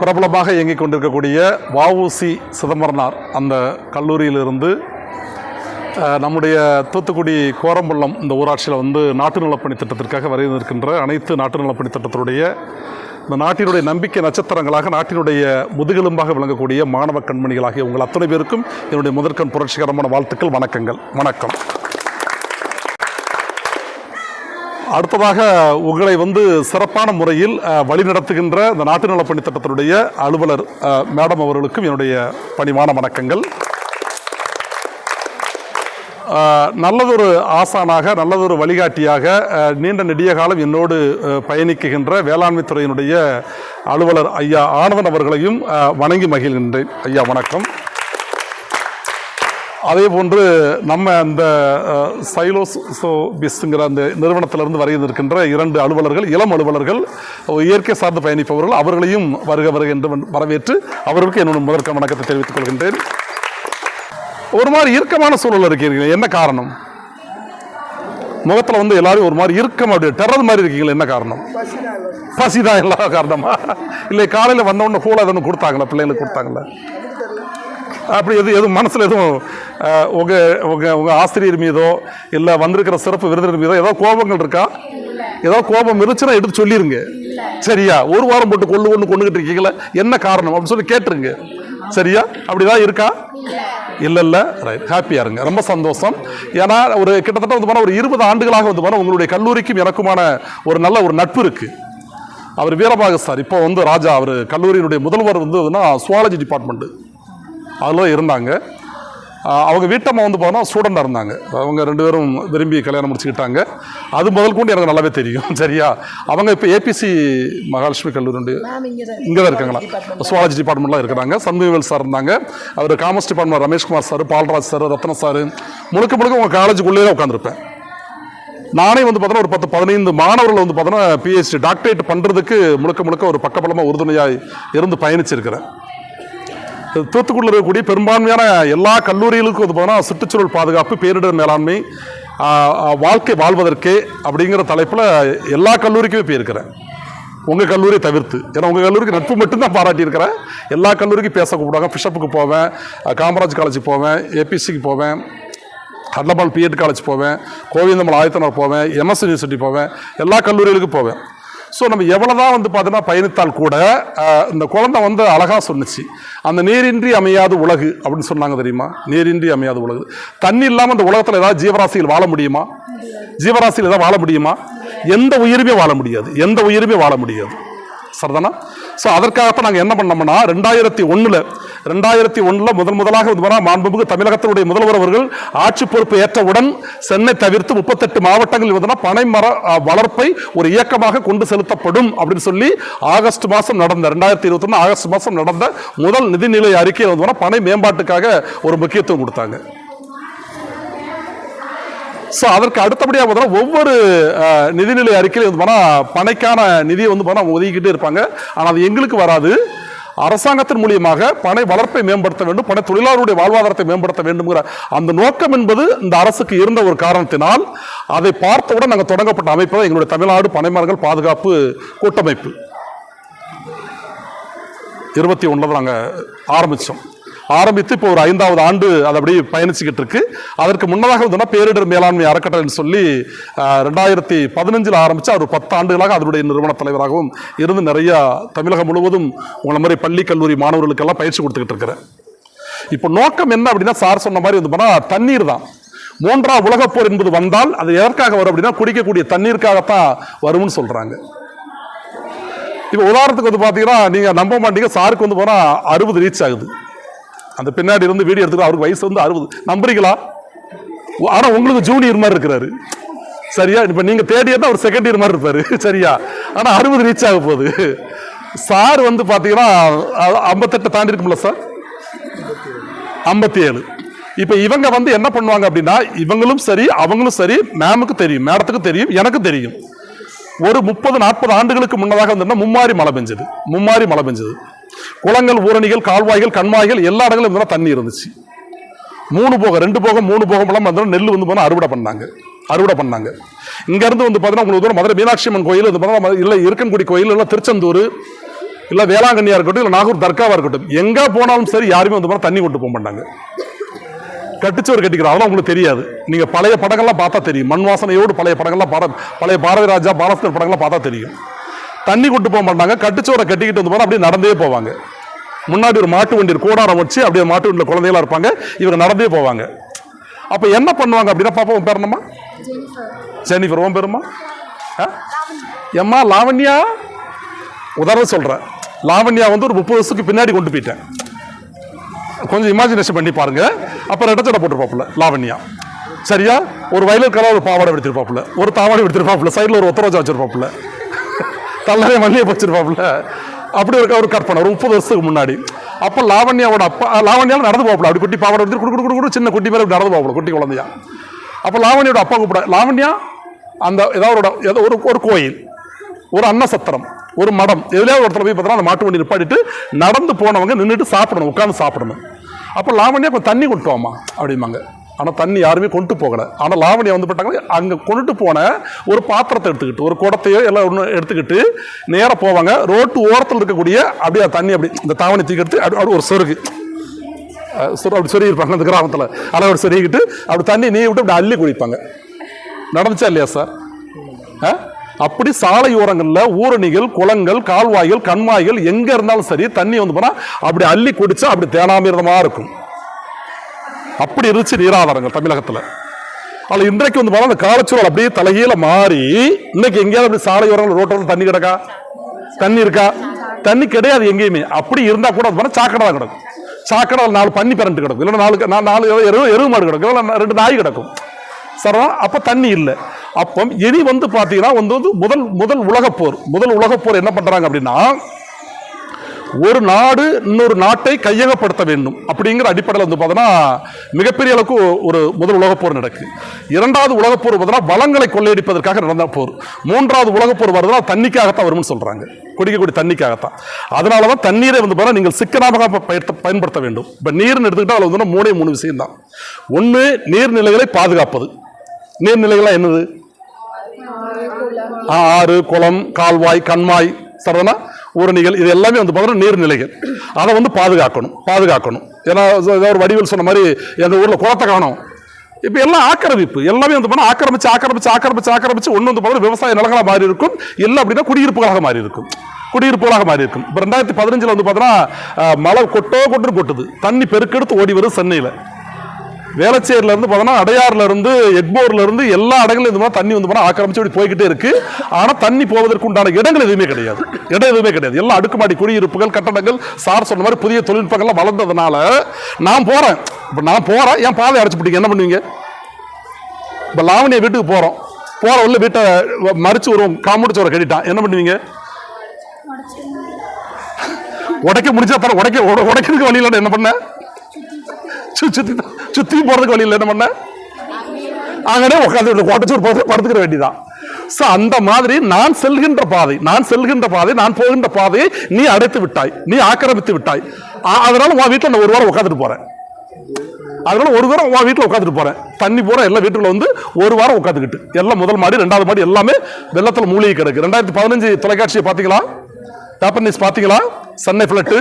பிரபலமாக இயங்கிக் கொண்டிருக்கக்கூடிய வஉசி சிதம்பரனார் அந்த கல்லூரியிலிருந்து நம்முடைய தூத்துக்குடி கோரம்பள்ளம் இந்த ஊராட்சியில் வந்து நாட்டு நலப்பணி திட்டத்திற்காக வரைய இருக்கின்ற அனைத்து நாட்டு நலப்பணி திட்டத்தினுடைய இந்த நாட்டினுடைய நம்பிக்கை நட்சத்திரங்களாக நாட்டினுடைய முதுகெலும்பாக விளங்கக்கூடிய மாணவ கண்மணிகளாகிய உங்கள் அத்தனை பேருக்கும் என்னுடைய முதற்கண் புரட்சிகரமான வாழ்த்துக்கள் வணக்கங்கள். வணக்கம். அடுத்ததாக உங்களை வந்து சிறப்பான முறையில் வழிநடத்துகின்ற இந்த நாட்டு நலப்பணி திட்டத்தினுடைய அலுவலர் மேடம் அவர்களுக்கும் என்னுடைய பணிவான வணக்கங்கள். நல்லதொரு ஆசானாக நல்லதொரு வழிகாட்டியாக நீண்ட நெடிய காலம் என்னோடு பயணிக்குகின்ற வேளாண்மை துறையினுடைய அலுவலர் ஐயா ஆனந்தன் அவர்களையும் வணங்கி மகிழ்கின்றேன். ஐயா வணக்கம். அதே போன்று நம்ம அந்த சைலோஸ் சோ பிஸ்ங்கிற அந்த நிறுவனத்திலிருந்து வருகின்ற இரண்டு அலுவலர்கள் இளம் அலுவலர்கள் இயற்கை சார்ந்து பயணிப்பவர்கள் அவர்களையும் வருக வருக என்று வரவேற்று அவர்களுக்கு என்னுடைய முதற்க வணக்கத்தை தெரிவித்துக் கொள்கின்றேன். ஒரு மாதிரி இறுக்கமான சூழல் இருக்கிறீங்க என்ன காரணம்? முகத்தில் வந்து எல்லாரும் ஒரு மாதிரி இறுக்கம் அப்படி டெரர் மாதிரி இருக்கீங்களா என்ன காரணம்? பசிதான் எல்லா காரணமா? இல்லை காலையில் வந்த உடனே கூட எதுவும் கொடுத்தாங்களா பிள்ளைங்களுக்கு கொடுத்தாங்களா? அப்படி எது எதுவும் மனசில் எதுவும் உங்கள் உங்க உங்க உங்க ஆசிரியர் மீதோ இல்லை வந்திருக்கிற சிறப்பு விருந்தினர் மீதோ ஏதோ கோபங்கள் இருக்கா? ஏதோ கோபம் இருந்துச்சுன்னா எடுத்து சொல்லிடுங்க சரியா? ஒரு வாரம் போட்டு கொள்ளு ஒன்று கொண்டுகிட்டு இருக்கீங்களா என்ன காரணம்? அப்படின்னு சொல்லி கேட்டுருங்க. சரியா? அப்படிதான் இருக்கா? இல்லை இல்லை. ரைட் ஹாப்பியா இருங்க. ரொம்ப சந்தோஷம். ஏன்னா ஒரு கிட்டத்தட்ட வந்து போனால் ஒரு இருபது ஆண்டுகளாக வந்து போனால் உங்களுடைய கல்லூரிக்கும் எனக்குமான ஒரு நல்ல ஒரு நட்பு இருக்கு. அவர் வீரபாக சார். இப்போ வந்து ராஜா அவர் கல்லூரியினுடைய முதல்வர் வந்து சுவாலஜி டிபார்ட்மெண்ட்டு அதில் இருந்தாங்க. அவங்க வீட்டம்மா வந்து பார்த்தா ஸ்டூடெண்டாக இருந்தாங்க. அவங்க ரெண்டு பேரும் விரும்பி கல்யாணம் முடிச்சுக்கிட்டாங்க. அது முதல் கொண்டு எனக்கு நல்லாவே தெரியும். சரியா? அவங்க இப்போ ஏபிசி மகாலட்சுமி கல்லூரி இங்கே தான் இருக்காங்களா? சுவாலஜி டிபார்ட்மெண்ட்லாம் இருக்கிறாங்க. சந்துவேல் சார் இருந்தாங்க. அவர் commerce department Rameshkumar sir Palraj sir Ratna sir முழுக்க முழுக்க உங்கள் காலேஜுக்குள்ளேயே தான் உட்காந்துருப்பேன் நானே வந்து பார்த்தோன்னா ஒரு பத்து பதினைந்து மாணவர்கள் வந்து பார்த்தோன்னா பிஹெச்டி டாக்டரேட் பண்ணுறதுக்கு முழுக்க முழுக்க ஒரு பக்கபலமாக உறுதுணையாக இருந்து பயணிச்சிருக்கிறேன். தூத்துக்குடியில் இருக்கக்கூடிய பெரும்பான்மையான எல்லா கல்லூரிகளுக்கும் இது பார்த்தோன்னா சுற்றுச்சூழல் பாதுகாப்பு பேரிடர் மேலாண்மை வாழ்க்கை வாழ்வதற்கே அப்படிங்கிற தலைப்பில் எல்லா கல்லூரிக்குமே போயிருக்கிறேன். உங்கள் கல்லூரியை தவிர்த்து. ஏன்னா உங்கள் கல்லூரிக்கு நட்பு மட்டும்தான் பாராட்டியிருக்கிறேன். எல்லா கல்லூரிக்கும் பேச கூப்பிடுவாங்க. பிஷப்புக்கு போவேன். காமராஜ் காலேஜுக்கு போவேன். ஏபிசிக்கு போவேன். ஹட்லபால் பிஎட் காலேஜ் போவேன். கோவிந்தமல் ஆயத்தனர் போவேன். எம்எஸ் யூனிவர்சிட்டி போவேன். எல்லா கல்லூரிகளுக்கும் போவேன். ஸோ நம்ம எவ்வளோதான் வந்து பார்த்தீங்கன்னா பயணித்தால் கூட இந்த குழந்தை வந்து அழகாக சொன்னுச்சு. அந்த நீரின்றி அமையாது உலகு அப்படின்னு சொன்னாங்க தெரியுமா? நீரின்றி அமையாது உலகு. தண்ணி இல்லாமல் அந்த உலகத்தில் ஏதாவது ஜீவராசிகள் வாழ முடியுமா? ஜீவராசியில் ஏதாவது வாழ முடியுமா? எந்த உயிருமே வாழ முடியாது. எந்த உயிருமே வாழ முடியாது. சரிதானா? ஸோ அதற்காகத்தான் நாங்கள் என்ன பண்ணோம்னா ரெண்டாயிரத்தி ஒன்றில் ரெண்டாயிரத்தி ஒன்றில் முதல் முதலாக வந்து மாண்புமிகு தமிழகத்தினுடைய முதல்வர் அவர்கள் ஆட்சி பொறுப்பு ஏற்றவுடன் சென்னை தவிர்த்து முப்பத்தெட்டு மாவட்டங்களில் வந்து பனை மர வளர்ப்பை ஒரு இயக்கமாக கொண்டு செலுத்தப்படும் அப்படின்னு சொல்லி ஆகஸ்ட் மாதம் நடந்த ரெண்டாயிரத்தி இருபத்தொன்று ஆகஸ்ட் மாதம் நடந்த முதல் நிதிநிலை அறிக்கையில் வந்து பனை மேம்பாட்டுக்காக ஒரு முக்கியத்துவம் கொடுத்தாங்க. ஸோ அதற்கு அடுத்தபடியாக பார்த்தோன்னா ஒவ்வொரு நிதிநிலை அறிக்கையிலும் வந்து போனால் பனைக்கான நிதியை வந்து பார்த்தா ஒதுக்கிட்டே இருப்பாங்க. ஆனால் அது எங்களுக்கு வராது. அரசாங்கத்தின் மூலியமாக பனை வளர்ப்பை மேம்படுத்த வேண்டும் பனை தொழிலாளருடைய வாழ்வாதாரத்தை மேம்படுத்த வேண்டும்ங்கிற அந்த நோக்கம் என்பது இந்த அரசுக்கு இருந்த ஒரு காரணத்தினால் அதை பார்த்தவுடன் நாங்கள் தொடங்கப்பட்ட அமைப்பு தான் எங்களுடைய தமிழ்நாடு பனைமரங்கள் பாதுகாப்பு கூட்டமைப்பு. இருபத்தி ஒன்றில் நாங்கள் ஆரம்பித்தோம் ஆரம்பித்து இப்போ ஒரு ஐந்தாவது ஆண்டு அது அப்படியே பயணிச்சுக்கிட்டு இருக்கு. அதற்கு முன்னதாக வந்து பேரிடர் மேலாண்மை அறக்கட்டளைன்னு சொல்லி ரெண்டாயிரத்தி பதினஞ்சில் ஆரம்பித்து அவர் பத்து ஆண்டுகளாக அதனுடைய நிறுவன தலைவராகவும் இருந்து நிறைய தமிழகம் முழுவதும் உங்களை மாதிரி பள்ளி கல்லூரி மாணவர்களுக்கெல்லாம் பயிற்சி கொடுத்துக்கிட்டு இருக்கிறேன். இப்போ நோக்கம் என்ன அப்படின்னா சார் சொன்ன மாதிரி வந்து போனால் தண்ணீர் தான். மூன்றாம் உலகப்போர் என்பது வந்தால் அது எதற்காக வரும் அப்படின்னா குடிக்கக்கூடிய தண்ணீருக்காகத்தான் வரும்னு சொல்கிறாங்க இப்போ உதாரணத்துக்கு வந்து பார்த்தீங்கன்னா நீங்கள் நம்ப மாட்டீங்க சாருக்கு வந்து போனால் அறுபது ரீச் ஆகுது. அந்த பின்னாடி இருந்து வீடியோ எடுத்துக்கோ அவருக்கு வயசு வந்து அறுபது. நம்புறீங்களா? ஆனால் உங்களுக்கு ஜூனியர் மாதிரி இருக்கிறாரு. சரியா? இப்போ நீங்கள் தேர்ட் இயர் அவர் செகண்ட் இயர் மாதிரி இருப்பாரு. சரியா? ஆனால் அறுபது ரீச் ஆக போகுது. சார் வந்து பார்த்தீங்கன்னா ஐம்பத்தெட்டை தாண்டி இருக்கும்ல சார் ஐம்பத்தி ஏழு இப்போ இவங்க வந்து என்ன பண்ணுவாங்க அப்படின்னா இவங்களும் சரி அவங்களும் சரி மேமுக்கு தெரியும் மேடத்துக்கு தெரியும் எனக்கு தெரியும். ஒரு முப்பது நாற்பது ஆண்டுகளுக்கு முன்னதாக வந்து மும்மாரி மழை பெஞ்சது. மும்மாரி மழை பெஞ்சது. குளங்கள் ஊரணிகள் கால்வாய்கள் கண்மாய்கள் எல்லா இடங்களும் இருந்தால் தண்ணி இருந்துச்சு. மூணு போகம் ரெண்டு போகம் மூணு போகம் எல்லாம் வந்து நெல் வந்து போனால் அறுவடை பண்ணாங்க. அறுவடை பண்ணாங்க. இங்கேருந்து வந்து பார்த்தீங்கன்னா உங்களுக்கு தூரம் மதுரை மீனாட்சி அம்மன் கோயில் வந்து பார்த்தீங்கன்னா இல்லை இருக்கன்குடி கோயில் இல்லை திருச்செந்தூர் இல்லை வேளாங்கண்ணியாக இருக்கட்டும் இல்லை நாகூர் தர்காவாக இருக்கட்டும் எங்கே போனாலும் சரி யாருமே வந்து போனால் தண்ணி கொண்டு போக மாட்டாங்க. கட்டிச்சோர் கட்டிக்கிறோம் அதெல்லாம் உங்களுக்கு தெரியாது. நீங்கள் பழைய படங்கள்லாம் பார்த்தா தெரியும். மண் வாசனையோடு பழைய படங்கள்லாம் பார பழைய பாரதி ராஜா பாலஸ்கர் படங்கள்லாம் பார்த்தா தெரியும். தண்ணி கொண்டு போக மாட்டாங்க. கட்டுச்சோரை கட்டிக்கிட்டு வந்து போனால் அப்படியே நடந்தே போவாங்க. முன்னாடி ஒரு மாட்டு வண்டி கூடாரம் வச்சு அப்படியே மாட்டு வண்டியில் குழந்தைகளாக இருப்பாங்க. இவங்க நடந்தே போவாங்க. அப்போ என்ன பண்ணுவாங்க அப்படின்னா பாப்பா உன் பேரணுமா ஜெனிஃபர். உன் பேருமா ஆ? எம்மா லாவண்யா? உதாரணம் சொல்கிறேன் லாவண்யா வந்து ஒரு முப்பது வருஷத்துக்கு பின்னாடி கொண்டு போயிட்டேன். கொஞ்சம் இமேஜினேஷன் பண்ணி பாருங்க. அப்புறம் ரெட்டச்சடை போட்டுருப்பாப்புல லாவண்யா. சரியா? ஒரு வயலுக்கு ஒரு பாவாடை எடுத்திருப்பாப்புல ஒரு தாவாடை எடுத்திருப்பாப்புல சைடில் ஒரு ஒத்தரோஜா வச்சிருப்பாப்புல. தள்ளவே மல்லிகை வச்சிருப்பாப்புல அப்படி இருக்க ஒரு கற்பனை ஒரு முப்பது வருஷத்துக்கு முன்னாடி. அப்போ லாவண்யாவோட அப்பா லாவண்யாவில் நடந்து போகல அப்படி குட்டி பாவாடை எடுத்து குடு குடு குடு சின்ன குட்டி பேர் நடந்து போகல குட்டி குழந்தையா. அப்போ லாவண்யோட அப்பா கூப்பிட லாவண்யா அந்த ஏதாவது ஒரு ஏதோ ஒரு ஒரு கோயில் ஒரு அன்னசத்திரம் ஒரு மடம் எதுலையாவது ஒருத்தர் போய் பார்த்தோன்னா அந்த மாட்டு வண்டி நிப்பாட்டிட்டு நடந்து போனவங்க நின்றுட்டு சாப்பிடணும் உட்காந்து சாப்பிடணும். அப்போ லாவண்யா கொஞ்சம் தண்ணி கொண்டுட்டு வாமா அப்படிம்பாங்க. ஆனால் தண்ணி யாருமே கொண்டு போகலை. ஆனால் லாவணி வந்து போட்டாங்க அங்கே கொண்டுட்டு போன ஒரு பாத்திரத்தை எடுத்துக்கிட்டு ஒரு குடத்தையோ எல்லாம் ஒன்று எடுத்துக்கிட்டு நேராக போவாங்க. ரோட்டு ஓரத்தில் இருக்கக்கூடிய அப்படியே தண்ணி அப்படி இந்த தாவணி தூக்கி அப்படி அப்படி ஒரு சொருகு. சொரு அப்படி சொருகி இருப்பாங்க அந்த கிராமத்தில். அப்படி சொருகிக்கிட்டு அப்படி தண்ணி நீ விட்டு அப்படி அள்ளி குடிப்பாங்க. நடந்துச்சா இல்லையா சார்? ஆ? அப்படி சாலையோரங்களில் ஊரணிகள் குளங்கள் கால்வாய்கள் கண்மாய்கள் எங்கே இருந்தாலும் சரி தண்ணி வந்து போனால் அப்படி அள்ளி குடிச்சா அப்படி தேனாமிரதமாக இருக்கும். அப்படி இருந்துச்சு நீராதாரங்கள் தமிழகத்தில். அதில் இன்றைக்கு வந்து போனா அந்த காலச்சூழல் அப்படியே தலைகீழ மாறி இன்னைக்கு எங்கேயாவது அப்படி சாலையோரங்கள் ரோட்டோரம் தண்ணி கிடக்கா? தண்ணி இருக்கா? தண்ணி கிடையாது எங்கேயுமே. அப்படி இருந்தால் கூட அது போனா சாக்கடை தான் கிடக்கும். சாக்கடை நாலு பன்னி பரண்டு கிடக்கும். இல்லைன்னா நாலு நா- நாலு எருவு எருவு மாடு கிடக்கும். இல்லைன்னா ரெண்டு நாய் கிடக்கும். சரவா அப்போ தண்ணி இல்லை. அப்போ இனி வந்து பார்த்தீங்கன்னா வந்து வந்து முதல் முதல் உலகப்போர் முதல் உலகப்போர் என்ன பண்ணுறாங்க அப்படின்னா ஒரு நாடு இன்னொரு நாட்டை கையகப்படுத்த வேண்டும். அப்படிங்கிற அடிப்படையில் வந்து பார்த்தோன்னா மிகப்பெரிய அளவுக்கு ஒரு முதல் உலகப்போர் நடக்கு. இரண்டாவது உலகப்போர் பார்த்தோன்னா வளங்களை கொள்ளையடிப்பதற்காக நடந்த போர். மூன்றாவது உலகப்போர் வருதுன்னா தண்ணிக்காகத்தான் வரும்னு சொல்றாங்க. குடிக்கக்கூடிய தண்ணிக்காகத்தான். அதனால தான் தண்ணீரை வந்து பார்த்தா நீங்கள் சிக்கனமாக பயன்படுத்த- பயன்படுத்த வேண்டும். இப்போ நீர்னு எடுத்துக்கிட்டால் அதில் வந்து மூணே மூணு விஷயம் தான் ஒன்று நீர்நிலைகளை பாதுகாப்பது. நீர்நிலைகள்லாம் என்னது? ஆறு குளம் கால்வாய் கண்மாய். சரதனா? ஊரணிகள் இது எல்லாமே வந்து பார்த்தோம்னா நீர்நிலைகள். அதை வந்து பாதுகாக்கணும் பாதுகாக்கணும். ஏன்னா ஒரு வடிவில் சொன்ன மாதிரி எங்கள் ஊரில் குளத்தை காணும். இப்போ எல்லாம் ஆக்கிரமிப்பு. எல்லாமே வந்து பண்ணால் ஆக்கிரமிச்சு ஆக்கிரமிச்சு ஆக்கிரமிச்சு ஆக்கிரமிச்சு ஒன்று வந்து பார்த்தா விவசாய நிலங்களாக மாறி இருக்கும். இல்லை அப்படின்னா குடியிருப்புகளாக மாறி இருக்கும். குடியிருப்புகளாக மாறி இருக்கும். இப்போ ரெண்டாயிரத்தி பதினஞ்சில் வந்து பார்த்தோன்னா மழை கொட்டோ கொட்டுன்னு கொட்டுது. தண்ணி பெருக்கெடுத்து ஓடி வருது சென்னையில். வேளச்சேரியில இருந்து பார்த்தோன்னா அடையாறுல இருந்து எக்மோர்ல இருந்து எல்லா இடங்களும் இது மாதிரி தண்ணி வந்து போனால் ஆக்கிரமிச்சு அப்படி போய்கிட்டே இருக்கு. ஆனால் தண்ணி போவதற்கு உண்டான இடங்கள் எதுவுமே கிடையாது. இடம் எதுவுமே கிடையாது. எல்லாம் அடுக்குமாடி குடியிருப்புகள் கட்டடங்கள் சார் சொன்ன மாதிரி புதிய தொழில்நுட்பங்கள்லாம் வளர்ந்ததுனால நான் போறேன். இப்போ நான் போறேன். என் பாதை அடைச்சு என்ன பண்ணுவீங்க? இப்போ லாவணிய வீட்டுக்கு போறோம். போற உள்ள வீட்டை மறிச்சு வருவோம் காமுடிச்சு சோரை கட்டிட்டான். என்ன பண்ணுவீங்க? உடைக்க முடிஞ்சா தர உடைக்க உட- உடைக்கிறதுக்கு வழியில் என்ன பண்ண? சுத்தி தான் சுத்தி போறதுக்கு வழி இல்லை என்ன பண்ண? அங்கனே உட்காந்து கோட்டச்சூர் போகிறது படுத்துக்கிற வேண்டிதான். ஸோ அந்த மாதிரி நான் செல்கின்ற பாதை நான் செல்கின்ற பாதை நான் போகின்ற பாதையை நீ அடைத்து விட்டாய் நீ ஆக்கிரமித்து விட்டாய். அதனால உன் வீட்டில் நான் ஒரு வாரம் உட்காந்துட்டு போறேன். அதனால ஒரு வாரம் உன் வீட்டில் உட்காந்துட்டு போறேன். தண்ணி போற எல்லா வீட்டுக்குள்ள வந்து ஒரு வாரம் உட்காந்துக்கிட்டு எல்லாம் முதல் மாடி ரெண்டாவது மாடி எல்லாமே வெள்ளத்தில் மூலிகை கிடக்கு. ரெண்டாயிரத்தி பதினஞ்சு தொலைக்காட்சியை பார்த்தீங்களா? பேப்பர் நியூஸ் பார்த்தீங்களா? சென்னை ஃபிளட்டு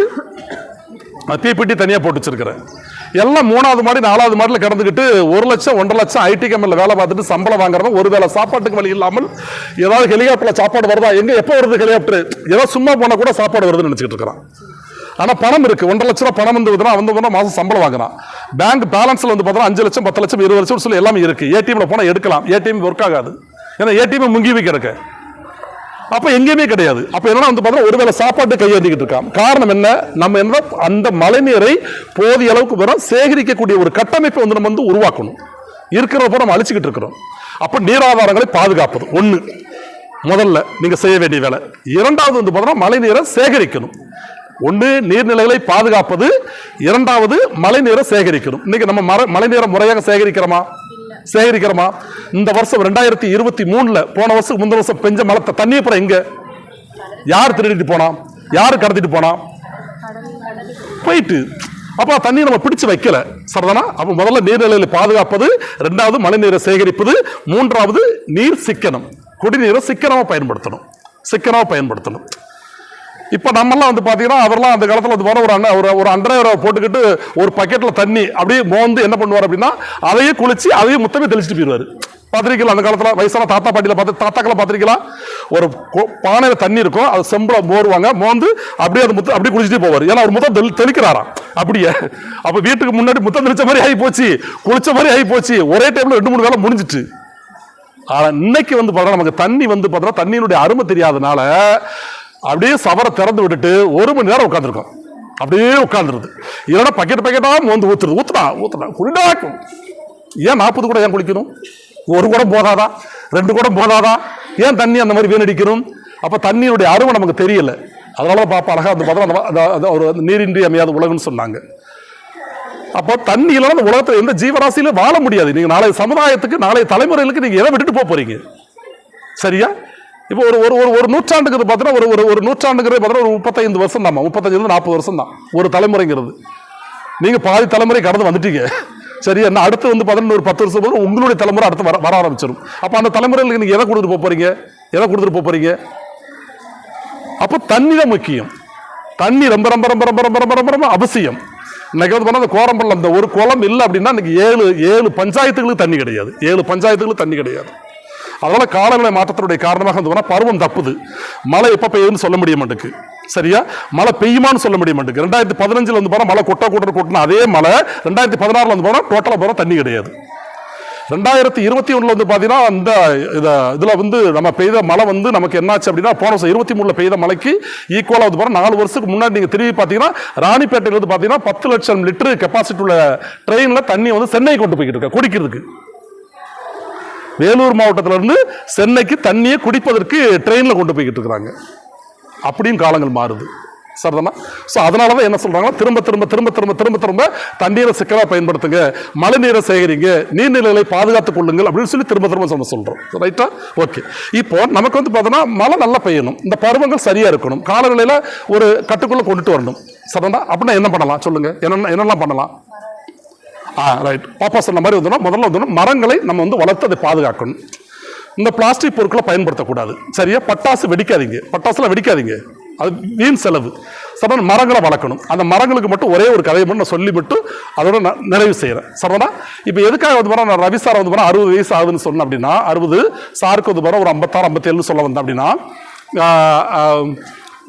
பிபிடி தனியாக போட்டு வச்சிருக்கிறேன். எல்லாம் மூணாவது மாடி நாலாவது மாடியில் கிடந்துக்கிட்டு ஒரு லட்சம் ஒன்றரை லட்சம் ஐடி கம்பெனியில் வேலை பார்த்துட்டு சம்பளம் வாங்குறவங்க ஒரு வேளை சாப்பாட்டுக்கு வழி இல்லாமல் ஏதாவது ஹெலிகாப்டரில் சாப்பாடு வருதா? எங்கே எப்போ வருது ஹெலிகாப்டர்? ஏதோ சும்மா போனால் கூட சாப்பாடு வருதுன்னு நினச்சிக்கிட்டு இருக்கிறான். ஆனால் பணம் இருக்குது ஒன்றரை லட்ச ரூபா பணம் வந்து வந்து போனால் மாதம் சம்பளம் வாங்குறான். பேங்க் பேலன்ஸில் வந்து பார்த்தோன்னா அஞ்சு லட்சம் பத்து லட்சம் இருபது லட்சம் சொல்லி எல்லாமே இருக்குது ஏடிஎம்மில் போனால் எடுக்கலாம். ஏடிஎம் ஒர்க் ஆகாது. ஏன்னா ஏடிஎம் முங்கி போய் அப்போ எங்கேயுமே கிடையாது. அப்போ என்னன்னா வந்து பார்த்தா ஒருவேளை சாப்பாட்டு கையேந்திக்கிட்டு இருக்கான் காரணம் என்ன? நம்ம என்ன அந்த மழைநீரை போதிய அளவுக்கு வரும் சேகரிக்கக்கூடிய ஒரு கட்டமைப்பை வந்து நம்ம வந்து உருவாக்கணும். இருக்கிறப்ப நம்ம அழிச்சுக்கிட்டு இருக்கிறோம். அப்போ நீராதாரங்களை பாதுகாப்பது. ஒண்ணு. முதல்ல நீங்க செய்ய வேண்டிய வேலை. இரண்டாவது வந்து பார்த்தோம்னா மழைநீரை சேகரிக்கணும். ஒன்று நீர்நிலைகளை பாதுகாப்பது. இரண்டாவது மழைநீரை சேகரிக்கணும். இன்னைக்கு நம்ம மர மழைநீரை முறையாக சேகரிக்கிறோமா? சேகரிக்கிறோமா? இந்த வருஷம் ரெண்டாயிரத்தி இருபத்தி மூணுல போன வருஷம் முந்தின வருஷம் பெஞ்ச மலத்தை தண்ணி அப்புறம் எங்க? யார் திருடிட்டு போனா? யார் கடத்திட்டு போனா? போயிட்டு. அப்போ தண்ணி நம்ம பிடிச்சு வைக்கல. சரிதானா? அப்போ முதல்ல நீர்நிலைகளை பாதுகாப்பது ரெண்டாவது மழைநீரை சேகரிப்பது மூன்றாவது நீர் சிக்கனம். குடிநீரை சிக்கனமாக பயன்படுத்தணும். சிக்கனமாக பயன்படுத்தணும். இப்போ நம்மலாம் வந்து பார்த்தீங்கன்னா அவர்லாம் அந்த காலத்தில் வந்து போன ஒரு அண்ணன் ஒரு ஒரு அண்டரை போட்டுக்கிட்டு ஒரு பக்கெட்டில் தண்ணி அப்படியே மோந்து என்ன பண்ணுவார் அப்படின்னா அதையே குளிச்சு அதையே முத்தமே தெளிச்சிட்டு போயிடுவார். பார்த்துருக்கீங்களா அந்த காலத்தில் வயசான தாத்தா பாட்டியில் பார்த்து தாத்தாக்களை பார்த்துருக்கலாம் ஒரு பானையில் தண்ணி இருக்கும் அது செம்பில் மோருவாங்க மோந்து அப்படியே அது முத்த அப்படியே குளிச்சுட்டே போவார். ஏன்னா அவர் முத்தம் தெளி தெளிக்கிறாராம். அப்படியே. அப்போ வீட்டுக்கு முன்னாடி முத்தம் தெளிச்ச மாதிரி ஆகி போச்சு குளிச்ச மாதிரி ஆகி போச்சு ஒரே டைமில் ரெண்டு மூணு வேலை முடிஞ்சிட்டு ஆனால் இன்னைக்கு வந்து பார்த்தா நமக்கு தண்ணி வந்து பார்த்தோம்னா தண்ணியினுடைய அருமை தெரியாதனால அப்படியே சவரை திறந்து விட்டுட்டு ஒரு மணி நேரம் உட்காந்துருக்கோம் அப்படியே உட்காந்துருது இல்லைன்னா பக்கெட் பக்கெட்டாக மோந்து ஊற்றுறது ஊற்றுனா ஊற்றுனா குளிடாக்கும் ஏன் நாற்பது கூட ஏன் குளிக்கணும்? ஒரு குடம் போதாதா? ரெண்டு குடம் போதாதா? ஏன் தண்ணி அந்த மாதிரி வீணடிக்கணும்? அப்போ தண்ணியுடைய அருமை நமக்கு தெரியல. அதனால தான் பாப்பா அழகாக பார்த்தா அந்த- அந்த- அந்த ஒரு நீரின்றி அமையாத உலகம்னு சொன்னாங்க. அப்போ தண்ணி இல்லைன்னா அந்த உலகத்தில் எந்த ஜீவராசியிலும் வாழ முடியாது. நீங்கள் நாளை சமுதாயத்துக்கு நாளைய தலைமுறைகளுக்கு நீங்கள் எதை விட்டுட்டு போக போகிறீங்க சரியா? இப்போ ஒரு ஒரு ஒரு ஒரு நூற்றாண்டுங்கிறது பார்த்தோன்னா ஒரு ஒரு ஒரு நூற்றாண்டுங்கிறது பார்த்தோன்னா ஒரு முப்பத்தைந்து வருஷம் தான் முப்பத்தஞ்சுல நாற்பது வருஷம் தான் ஒரு தலைமுறைங்கிறது. நீங்கள் பாதி தலைமுறை கடந்து வந்துட்டீங்க. சரியா என்ன அடுத்து வந்து பார்த்தீங்கன்னா ஒரு பத்து வருஷம் போது உங்களுடைய தலைமுறை அடுத்து வர வர ஆரம்பிச்சிடும் அப்போ அந்த தலைமுறைகளுக்கு நீங்கள் எதை கொடுத்துட்டு போக எதை கொடுத்துட்டு போக போறீங்க? அப்போ தண்ணி தான் முக்கியம். தண்ணி ரொம்ப ரொம்ப ரொம்ப ரொம்ப ரொம்ப ரொம்ப ரொம்ப ரொம்ப அவசியம். இன்னைக்கு வந்து பார்த்தா அந்த கோரம்பள்ளம் இந்த ஒரு குளம் இல்லை அப்படின்னா இன்னைக்கு ஏழு ஏழு பஞ்சாயத்துகளுக்கு தண்ணி கிடையாது. ஏழு பஞ்சாயத்துகளுக்கு தண்ணி கிடையாது. அதனால காலநிலை மாற்றத்தினுடைய காரணமாக வந்து பருவம் தப்புது. மழை எப்போ பெய்யுதுன்னு சொல்ல முடிய மாட்டேங்குது. சரியா? மழை பெய்யுமான்னு சொல்ல முடிய மாட்டேங்குது. ரெண்டாயிரத்தி பதினஞ்சில் வந்து போனால் மழை கொட்ட கூட்ட கூட்டினா அதே மழை ரெண்டாயிரத்தி பதினாறில் வந்து போனால் டோட்டலாக போனால் தண்ணி கிடையாது. ரெண்டாயிரத்தி இருபத்தி ஒன்றில் வந்து பார்த்தீங்கன்னா அந்த இதை இதில் வந்து நம்ம பெய்த மழை வந்து நமக்கு என்னாச்சு அப்படின்னா போன வருஷம் இருபத்தி மூணுல பெய்த மழைக்கு ஈக்குவலாக வந்து பாருங்க நாலு வருஷத்துக்கு முன்னாடி நீங்கள் திரும்பி பார்த்தீங்கன்னா ராணிப்பேட்டையில் வந்து பார்த்தீங்கன்னா பத்து லட்சம் லிட்டரு கெப்பாசிட்டி உள்ள ட்ரெயினில் தண்ணி வந்து சென்னை கொண்டு போய்கிட்டு இருக்கேன் குடிக்கிறதுக்கு. வேலூர் மாவட்டத்திலிருந்து சென்னைக்கு தண்ணியை குடிப்பதற்கு ட்ரெயினில் கொண்டு போய்கிட்டு இருக்கிறாங்க. அப்படியும் காலங்கள் மாறுது. சரிதானா? ஸோ அதனால தான் என்ன சொல்கிறாங்கன்னா திரும்ப திரும்ப திரும்ப திரும்ப திரும்ப திரும்ப தண்ணீரை சிக்கலாக பயன்படுத்துங்க. மழை நீரை சேகரிங்க நீர்நிலைகளை பாதுகாத்துக் கொள்ளுங்கள் அப்படின்னு சொல்லி திரும்ப திரும்ப நம்ம சொல்கிறோம் ரைட்டா ஓகே இப்போ நமக்கு வந்து பார்த்தோன்னா மழை நல்லா பெய்யணும். இந்த பருவங்கள் சரியாக இருக்கணும். காலநிலையில் ஒரு கட்டுக்குள்ளே கொண்டுட்டு வரணும். சரிதானா? அப்படின்னா என்ன பண்ணலாம்? சொல்லுங்கள் என்னென்ன என்னெல்லாம் பண்ணலாம்? ஆ ரைட் பாப்பா சொன்ன மாதிரி வந்தோம்னா முதல்ல வந்தோம்னா மரங்களை நம்ம வந்து வளர்த்து அதை பாதுகாக்கணும். இந்த பிளாஸ்டிக் பொருட்களை பயன்படுத்தக்கூடாது. சரியா? பட்டாசு வெடிக்காதீங்க. பட்டாசுலாம் வெடிக்காதீங்க. அது வீண் செலவு. சரண மரங்களை வளர்க்கணும். அந்த மரங்களுக்கு மட்டும் ஒரே ஒரு கதையை மட்டும் நான் சொல்லி மட்டும் அதோட நான் நிறைவு செய்கிறேன் சரவணா இப்போ எதுக்காக வந்து போனால் நான் ரவி சார் வந்து போனால் அறுபது வயசு ஆகுதுன்னு சொன்னேன் அப்படின்னா அறுபது சாருக்கு வந்து போனால் ஒரு ஐம்பத்தாறு ஐம்பத்தேழுன்னு சொல்ல வந்தேன் அப்படின்னா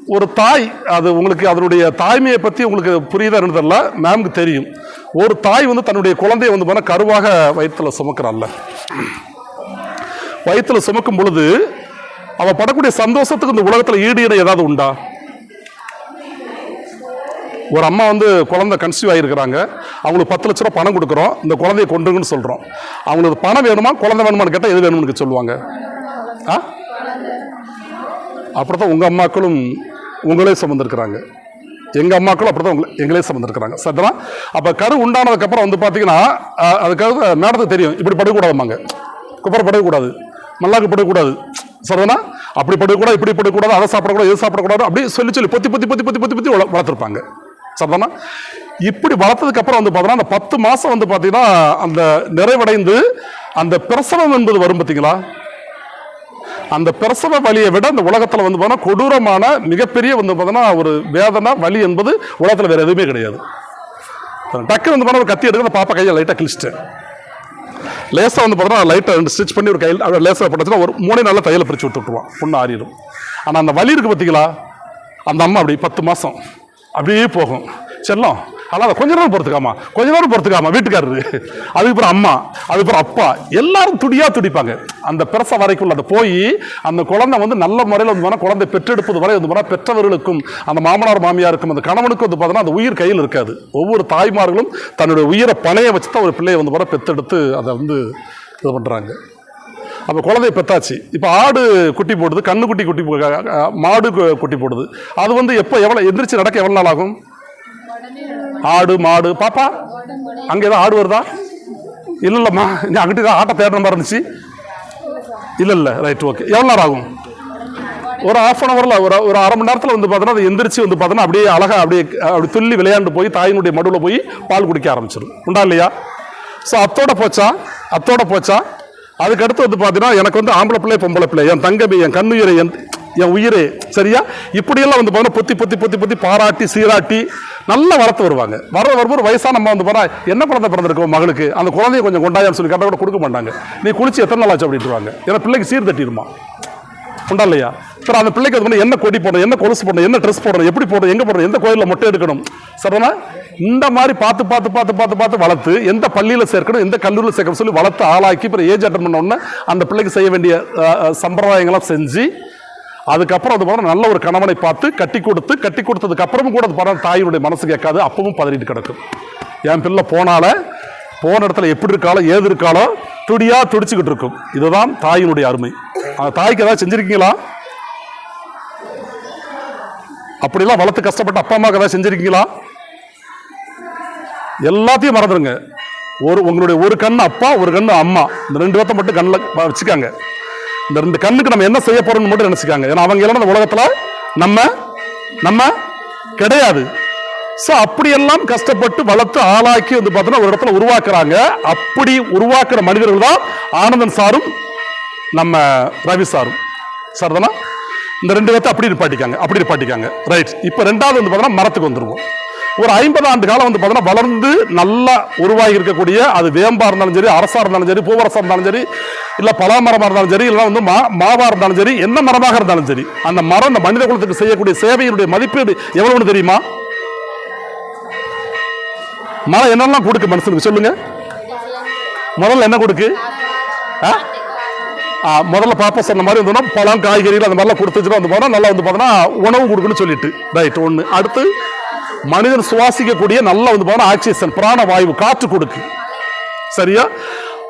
ஒரு தாய் அது உங்களுக்கு அதனுடைய தாய்மையை பற்றி உங்களுக்கு புரியுதா தெரியல. மேம்க்கு தெரியும். ஒரு தாய் வந்து தன்னுடைய குழந்தைய வந்து போனால் கருவாக வயிற்றில் சுமக்கிறாள்ல வயிற்றில் சுமக்கும் பொழுது அவள் படக்கூடிய சந்தோஷத்துக்கு இந்த உலகத்தில் ஈடு இணை ஏதாவது உண்டா? ஒரு அம்மா வந்து குழந்தை கன்சீவ் ஆகிருக்கிறாங்க அவங்களுக்கு பத்து லட்ச ரூபா பணம் கொடுக்குறோம். இந்த குழந்தைய கொண்டுங்கன்னு சொல்கிறோம் அவங்களுக்கு பணம் வேணுமா குழந்தை வேணுமான்னு கேட்டால் எது வேணும்னு சொல்லுவாங்க? ஆ? அப்படித்தான் உங்கள் அம்மாக்களும் உங்களே சுமந்துருக்குறாங்க. எங்கள் அம்மாக்களும் அப்படி தான் உங்களை எங்களே சுமந்துருக்குறாங்க. சரிங்களா அப்போ கரு உண்டானதுக்கப்புறம் வந்து பார்த்தீங்கன்னா அதுக்காக மேடத்துக்கு தெரியும். இப்படி படுக்கக்கூடாதுமாங்க குப்பரை படுக்கக்கூடாது. மல்லாக்கு படுக்கக்கூடாது. சரிதானா அப்படி படுக்கக்கூடாது இப்படி படுக்கக்கூடாது அதை சாப்பிடக்கூடாது இது சாப்பிடக்கூடாது அப்படி சொல்லி சொல்லி பொத்தி பொத்தி பொத்தி பொத்தி பொத்தி பொத்தி வளர்த்துருப்பாங்க. சரிதானா இப்படி வளர்த்ததுக்கப்புறம் வந்து பார்த்தீங்கன்னா அந்த பத்து மாதம் வந்து பார்த்தீங்கன்னா அந்த நிறைவடைந்து அந்த பிரசவம் என்பது வரும் பார்த்தீங்களா அந்த பிரசவ வலியை விட அந்த உலகத்தில் வந்து பார்த்தா கொடூரமான மிகப்பெரிய வந்து பார்த்தோன்னா ஒரு வேதனை வலி என்பது உலகத்தில் வேறு எதுவுமே கிடையாது. டக்கு வந்து பார்த்தா ஒரு கத்தி எடுக்க அந்த பாப்பா கையை லைட்டாக கிழிச்சிட்டேன் லேசாக வந்து பார்த்தா லைட்டை ரெண்டு ஸ்டிச் பண்ணி ஒரு கையில் லேசாக போட்டுச்சுன்னா ஒரு மூணே நாளில் தையலை பிரித்து விட்டுருவான். பொண்ணு ஆறிடும். ஆனால் அந்த வலி இருக்குது பார்த்தீங்களா அந்த அம்மா அப்படி பத்து மாதம் அப்படியே போகும். செல்லம் அல்லாத கொஞ்ச நேரம் பொறுத்துக்காமா கொஞ்ச நேரம் பொறுத்துக்காமா வீட்டுக்காரரு. அதுக்கப்புறம் அம்மா அதுக்கப்புறம் அப்பா. எல்லாரும் துடியா துடிப்பாங்க. அந்த பிரச வரைக்குள்ள அதை போய் அந்த குழந்தை வந்து நல்ல முறையில் வந்து போனால் குழந்தை பெற்றெடுப்பது வரை வந்து போனால் பெற்றவர்களுக்கும் அந்த மாமனார் மாமியாருக்கும் அந்த கணவனுக்கும் வந்து பார்த்தோன்னா அந்த உயிர் கையில் இருக்காது. ஒவ்வொரு தாய்மார்களும் தன்னுடைய உயிரை பணைய வச்சு தான் ஒரு பிள்ளையை வந்து போனால் பெற்றெடுத்து அதை வந்து இது பண்ணுறாங்க அப்போ குழந்தைய பெத்தாச்சு. இப்போ ஆடு குட்டி போடுது கண்ணு குட்டி குட்டி மாடு குட்டி போடுது. அது வந்து எப்போ எவ்வளோ எந்திரிச்சு நடக்க எவ்வளோ நாள் ஆகும்? ஆடு மாடு. பாப்பா அங்கே ஏதோ ஆடு வருதா? இல்லை இல்லைம்மா நீ அங்கிட்டு தான் ஆட்டை தேடுற மாதிரி இருந்துச்சு. இல்லை இல்லை ரைட் ஓகே எவ்வளோ நேரம் ஆகும்? ஒரு ஆஃப் அன் ஹவரில் ஒரு ஒரு அரை மணி நேரத்தில் வந்து பார்த்தோன்னா அது எந்திரிச்சு வந்து பார்த்தோன்னா அப்படியே அழகாக அப்படியே அப்படி துள்ளி விளையாண்டு போய் தாயினுடைய மடுவில் போய் பால் குடிக்க ஆரம்பிச்சிடும் உண்டா இல்லையா? ஸோ அத்தோட போச்சா? அத்தோட போச்சா? அதுக்கடுத்து வந்து பார்த்தீங்கன்னா எனக்கு வந்து ஆம்பளை பிள்ளை பொம்பளை பிள்ளை. என் தங்கமி என் கண்ணுயிரை என் என் உயிரே சரியா? இப்படியெல்லாம் வந்து போனால் பொத்தி பொத்தி பொத்தி பொத்தி பாராட்டி சீராட்டி நல்லா வளர்த்து வருவாங்க. வர வரும்போது வயசாக நம்ம வந்து பார்த்தா என்ன குழந்தை பிறந்திருக்கோம் மகளுக்கு அந்த குழந்தைய கொஞ்சம் கொண்டாயான்னு சொல்லி கேட்டால் கூட கொடுக்க மாட்டாங்க. நீ குளிச்சு எத்தனை நாள் ஆச்சு அப்படின்ட்டுருவாங்க ஏன்னா பிள்ளைக்கு சீர் தட்டிடுமா? உண்டா இல்லையா? சார் அந்த பிள்ளைக்கு அது என்ன கொடி போடணும் என்ன கொலுசு போடணும் என்ன ட்ரெஸ் போடணும் எப்படி போடணும் எங்கே போடணும் எந்த கோயிலில் மொட்டை எடுக்கணும்? சரிண்ணா இந்த மாதிரி பார்த்து பார்த்து பார்த்து பார்த்து பார்த்து வளர்த்து எந்த பள்ளியில் சேர்க்கணும் எந்த கல்லூரியில் சேர்க்கணும் சொல்லி வளர்த்து ஆளாக்கி அப்புறம் ஏஜ் அட்டன் பண்ண உடனே அந்த பிள்ளைக்கு செய்ய வேண்டிய சம்பிரதாயங்களாம் செஞ்சு அதுக்கப்புறம் அது பார்த்தா நல்ல ஒரு கணவனை பார்த்து கட்டி கொடுத்து கட்டி கொடுத்ததுக்கு அப்புறமும் கூட அது படம் தாயினுடைய மனசு கேட்காது. அப்பவும் பதறிட்டு கிடக்கும். என் பிள்ளை போனால போன இடத்துல எப்படி இருக்காளோ ஏது இருக்காளோ துடியா துடிச்சுக்கிட்டு இருக்கும். இதுதான் தாயினுடைய அருமை. அந்த தாய்க்கு ஏதாவது செஞ்சிருக்கீங்களா? அப்படிலாம் வளர்த்து கஷ்டப்பட்டு அப்பா அம்மாவுக்கு ஏதாவது செஞ்சிருக்கீங்களா? எல்லாத்தையும் மறந்துடுங்க ஒரு உங்களுடைய ஒரு கண்ணு அப்பா ஒரு கண்ணு அம்மா. இந்த ரெண்டு பேர்த்த மட்டும் கண்ணில் வச்சுக்காங்க. இந்த ரெண்டு கண்ணுக்கு நம்ம என்ன செய்ய போறோம்னு மட்டும் நினைச்சுக்காங்க. ஏன்னா அவங்க எல்லாம் உலகத்துல நம்ம நம்ம கிடையாது. ஸோ அப்படியெல்லாம் கஷ்டப்பட்டு வளர்த்து ஆளாக்கி வந்து பார்த்தோன்னா ஒரு இடத்துல உருவாக்குறாங்க. அப்படி உருவாக்குற மனிதர்கள் தான் ஆனந்தன் சாரும் நம்ம ரவி சாரும். சரிதானா? இந்த ரெண்டு பேர்த்த அப்படி நிப்பாட்டிக்காங்க அப்படி நிப்பாட்டிக்காங்க. ரைட் இப்போ ரெண்டாவது வந்து பார்த்தோன்னா மரத்துக்கு வந்துருவோம். ஒரு ஐம்பது ஆண்டு காலம் வந்து பார்த்தோன்னா வளர்ந்து நல்லா உருவாகி இருக்கக்கூடிய அது வேம்பா இருந்தாலும் சரி அரசா இருந்தாலும் சரி பூவரசா இருந்தாலும் சரி இல்லை பலாமரமாக இருந்தாலும் சரி இல்லை வந்து மா மாவாக இருந்தாலும் சரி என்ன மரமாக இருந்தாலும் சரி அந்த மரம் இந்த மனித குலத்துக்கு செய்யக்கூடிய சேவையினுடைய மதிப்பீடு எவ்வளவுன்னு தெரியுமா? மரம் என்னெல்லாம் கொடுக்கு மனுஷனுக்கு சொல்லுங்க. முதல்ல என்ன கொடுக்கு? ஆ? முதல்ல பாப்பா சொன்ன மாதிரி இருந்தோம்னா பழம் காய்கறிகள் அந்த மாதிரிலாம் கொடுத்துச்சுன்னா வந்து மரம் நல்லா வந்து பார்த்தோன்னா உணவு கொடுக்குன்னு சொல்லிட்டு. ரைட் ஒன்று அடுத்து மனிதன் சுவாசிக்கக்கூடிய நல்லா வந்து போனால் ஆக்சிஜன் பிராணவாயு காற்று கொடுக்கு. சரியா?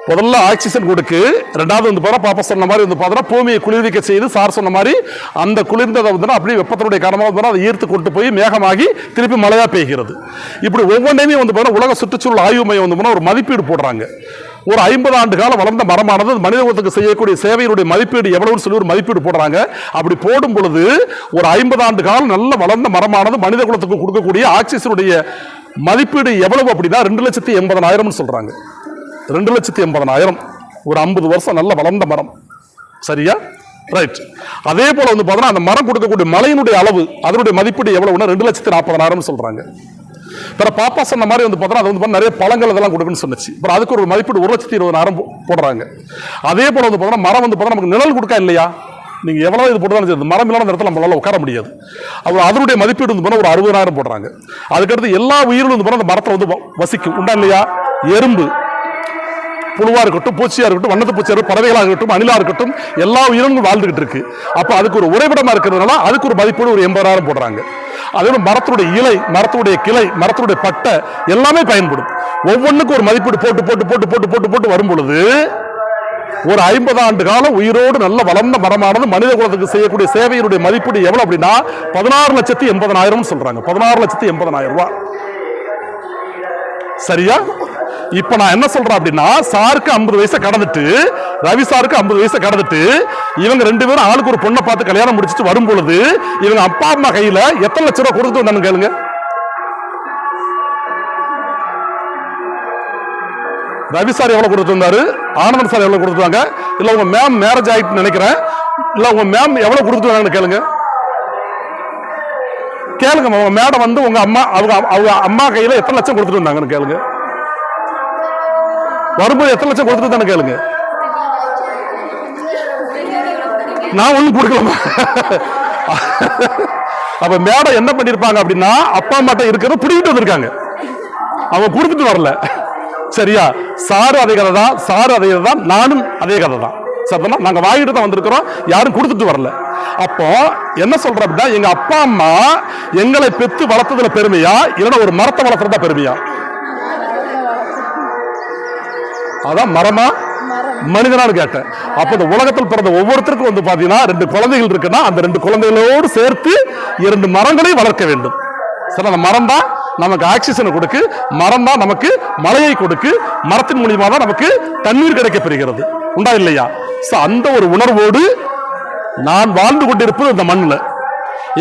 முதல்ல ஆக்சிஜன் கொடுக்கு. ரெண்டாவது வந்து போனால் பாப்பா சொன்ன மாதிரி வந்து பார்த்தோன்னா பூமியை குளிர்விக்க செய்து சார் சொன்ன மாதிரி அந்த குளிர்ந்ததை வந்து அப்படியே வெப்பத்தினுடைய காரணமாக வந்து அதை ஈர்த்து கொண்டு போய் மேகமாகி திருப்பி மழையாக பெய்கிறது. இப்படி ஒவ்வொன்றையுமே வந்து பார்த்தா உலக சுற்றுச்சூழல் ஆய்வு மையம் வந்து போனால் ஒரு மதிப்பீடு போடுறாங்க. ஒரு ஐம்பது ஆண்டு காலம் வளர்ந்த மரமானது மனித குலத்துக்கு செய்யக்கூடிய சேவையினுடைய மதிப்பீடு எவ்வளவுன்னு சொல்லி ஒரு மதிப்பீடு போடுறாங்க. அப்படி போடும் பொழுது ஒரு ஐம்பது ஆண்டு காலம் நல்ல வளர்ந்த மரமானது மனித குலத்துக்கு கொடுக்கக்கூடிய ஆக்சிஜனுடைய மதிப்பீடு எவ்வளவு அப்படின்னா ரெண்டு லட்சத்தி எண்பதனாயிரம்னு சொல்றாங்க. ரெண்டு லட்சத்தி எண்பதனாயிரம். ஒரு ஐம்பது வருஷம் நல்ல வளர்ந்த மரம். சரியா? ரைட் அதே போல வந்து பார்த்தோன்னா அந்த மரம் கொடுக்கக்கூடிய மலையினுடைய அளவு அதனுடைய மதிப்பீடு எவ்வளவுன்னா ரெண்டு லட்சத்தி நாற்பதனாயிரம்னு சொல்றாங்க. பிற பாப்பா சொன்ன மாதிரி வந்து பார்த்தோன்னா அது வந்து நிறைய பழங்கள் இதெல்லாம் கொடுக்குன்னு சொன்னிச்சு. அப்புறம் அதுக்கு ஒரு மதிப்பீடு ஒரு லட்சத்தி இருபதாயிரம் போடுறாங்க. அதே போல வந்து பார்த்தோன்னா மரம் வந்து பார்த்தா நமக்கு நிழல் கொடுக்கா இல்லையா? நீங்க எவ்வளவு இது போட்டாலும் சரி, மரம் இல்லாத இடத்துல நம்மளால உட்கார முடியாது. அவர் அதனுடைய மதிப்பீடு வந்து போனால் ஒரு அறுபதாயிரம் போடுறாங்க. அதுக்கடுத்து எல்லா உயிரும் வந்து போனால் அந்த மரத்தில் வந்து வ- வசிக்கும் உண்டா இல்லையா? எறும்பு. புழுவா இருக்கட்டும் பூச்சியா இருக்கட்டும் வண்ணத்து பூச்சியாக இருக்கட்டும் பறவைகளா இருக்கட்டும் அணிலா இருக்கட்டும் எல்லா உயிரினங்களும் வாழ்ந்துகிட்டு இருக்கு. அப்போ அதுக்கு ஒரு உறைவிடமாக இருக்கிறதுனால அதுக்கு ஒரு மதிப்பீடு ஒரு எண்பதாயிரம் போடுறாங்க. அதே மாதிரி மரத்துடைய இலை மரத்துடைய கிளை மரத்துடைய பட்டை எல்லாமே பயன்படும். ஒவ்வொன்றுக்கும் ஒரு மதிப்பீடு போட்டு போட்டு போட்டு போட்டு போட்டு போட்டு வரும் பொழுது ஒரு ஐம்பது ஆண்டு காலம் உயிரோடு நல்ல வளர்ந்த மரமானது மனித குலத்துக்கு செய்யக்கூடிய சேவையினுடைய மதிப்பீடு எவ்வளவு அப்படின்னா பதினாறு லட்சத்தி எண்பதனாயிரம் சொல்றாங்க. பதினாறு லட்சத்தி எண்பதனாயிரம் ரூபாய். சரியா? இப்ப நான் என்ன சொல்றேன் அப்படின்னா சாருக்கு 50 வயசை கடந்துட்டு ரவி சாருக்கு 50 வயசை கடந்துட்டு இவங்க ரெண்டு பேரும் ஆளுக்கு ஒரு பொண்ணை பார்த்து கல்யாணம் முடிச்சிட்டு வரும் பொழுது இவங்க அப்பா அம்மா கையில எத்தனை லட்ச ரூபா கொடுத்து வந்தாங்க கேளுங்க. ரவி சார் எவ்வளவு கொடுத்து வந்தாரு? ஆனந்தன் சார் எவ்வளவு கொடுத்துருவாங்க இல்ல உங்க மேம் மேரேஜ் ஆயிட்டு நினைக்கிறேன். இல்ல உங்க மேம் எவ்வளவு கொடுத்து வந்தாங்கன்னு கேளுங்க. கேளுங்க உங்க மேடம் வந்து உங்க அம்மா அவங்க அவங்க அம்மா கையில எத்தனை லட்சம் கொடுத்துட்டு வந்தாங்கன்னு கேளுங்க. வரும்போது எத்தனை லட்சம் கொடுத்துட்டு தானே கேளுங்க. நான் ஒன்றும் கொடுக்கலமா அப்ப மேடம் என்ன பண்ணிருப்பாங்க அப்படின்னா அப்பா அம்மாட்ட இருக்கிறத பிடிக்கிட்டு வந்திருக்காங்க. அவங்க கொடுத்துட்டு வரல. சரியா? சாரு அதே கதை தான். சாரு அதே கதை தான். நானும் அதே கதை தான். சரிதானா நாங்க வாங்கிட்டு தான் வந்திருக்கிறோம். யாரும் கொடுத்துட்டு வரல. அப்போ என்ன சொல்ற அப்படின்னா எங்க அப்பா அம்மா எங்களை பெத்து வளர்த்ததுல பெருமையா? இல்லைன்னா ஒரு மரத்தை வளர்த்துறதா பெருமையா? அதான் மரமா? மனிதனான்னு கேட்டேன். அப்ப இந்த உலகத்தில் பிறந்த ஒவ்வொருத்தருக்கும் வந்து பாத்தீங்கன்னா ரெண்டு குழந்தைகள் இருக்குன்னா அந்த ரெண்டு குழந்தைகளோடு சேர்த்து இரண்டு மரங்களையும் வளர்க்க வேண்டும். சரி அந்த மரம் தான் நமக்கு ஆக்சிஜனை கொடுக்கு மரம் தான் நமக்கு மழையை கொடுக்கு மரத்தின் மூலியமா தான் நமக்கு தண்ணீர் கிடைக்கப் பெறுகிறது உண்டா இல்லையா? சோ அந்த ஒரு உணர்வோடு நான் வாழ்ந்து கொண்டிருப்பது இந்த மண்ணில்.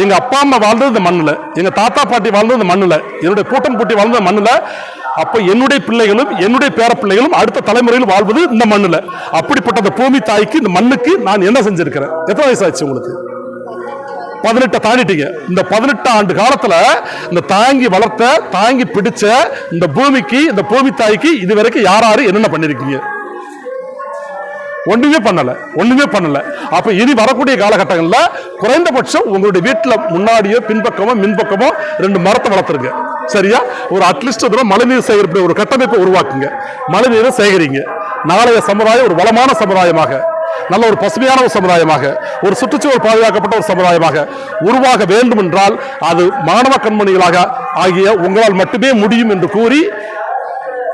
எங்க அப்பா அம்மா வாழ்ந்தது இந்த மண்ணில். எங்க தாத்தா பாட்டி வாழ்ந்தது இந்த மண்ணில். என்னுடைய பூட்டன் பூட்டி வாழ்ந்தது இந்த மண்ணில் அப்ப என்னுடைய பிள்ளைகளும் என்னுடைய பேர பிள்ளைகளும் அடுத்த தலைமுறையில் வாழ்வது இந்த மண்ணில். அப்படிப்பட்ட அந்த பூமி தாய்க்கு இந்த மண்ணுக்கு நான் என்ன செஞ்சிருக்கிறேன்? எத்தனை வயசு ஆச்சு உங்களுக்கு? பதினெட்டை தாண்டிட்டீங்க. இந்த பதினெட்டு ஆண்டு காலத்துல இந்த தாங்கி வளர்த்த தாங்கி பிடிச்ச இந்த பூமிக்கு இந்த பூமி தாய்க்கு இது வரைக்கும் யார் யாரு என்னென்ன பண்ணிருக்கீங்க? ஒன்றுமே பண்ணல ஒன்றுமே பண்ணல. அப்ப இனி வரக்கூடிய காலகட்டங்களில் குறைந்தபட்சம் உங்களுடைய வீட்டில் முன்னாடியோ பின்பக்கமோ மின்பக்கமோ ரெண்டு மரத்தை வளர்த்துருங்க. சரியா? ஒரு அட்லீஸ்ட் ஒரு மழைநீர் சேகரிப்பு ஒரு கட்டமைப்பை உருவாக்குங்க. மழைநீரை சேகரிங்க. நாளைய சமுதாயம் ஒரு வளமான சமுதாயமாக நல்ல ஒரு பசுமையான ஒரு சமுதாயமாக ஒரு சுற்றுச்சூழல் பாதுகாக்கப்பட்ட ஒரு சமுதாயமாக உருவாக வேண்டும் என்றால் அது மாணவ கண்மணிகளாக ஆகிய உங்களால் மட்டுமே முடியும் என்று கூறி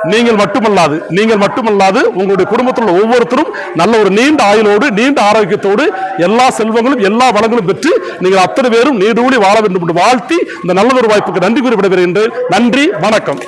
நீங்கள் மட்டுமல்லாது நீங்கள் மட்டுமல்லாது உங்களுடைய குடும்பத்தில் உள்ள ஒவ்வொருத்தரும் நல்ல ஒரு நீண்ட ஆயுளோடு நீண்ட ஆரோக்கியத்தோடு எல்லா செல்வங்களும் எல்லா வளங்களும் பெற்று நீங்கள் அத்தனை பேரும் நீடூழி வாழ வேண்டும் என்று வாழ்த்தி இந்த நல்லதொரு வாய்ப்புக்கு நன்றி கூறி விடைபெறுகின்றேன். நன்றி வணக்கம்.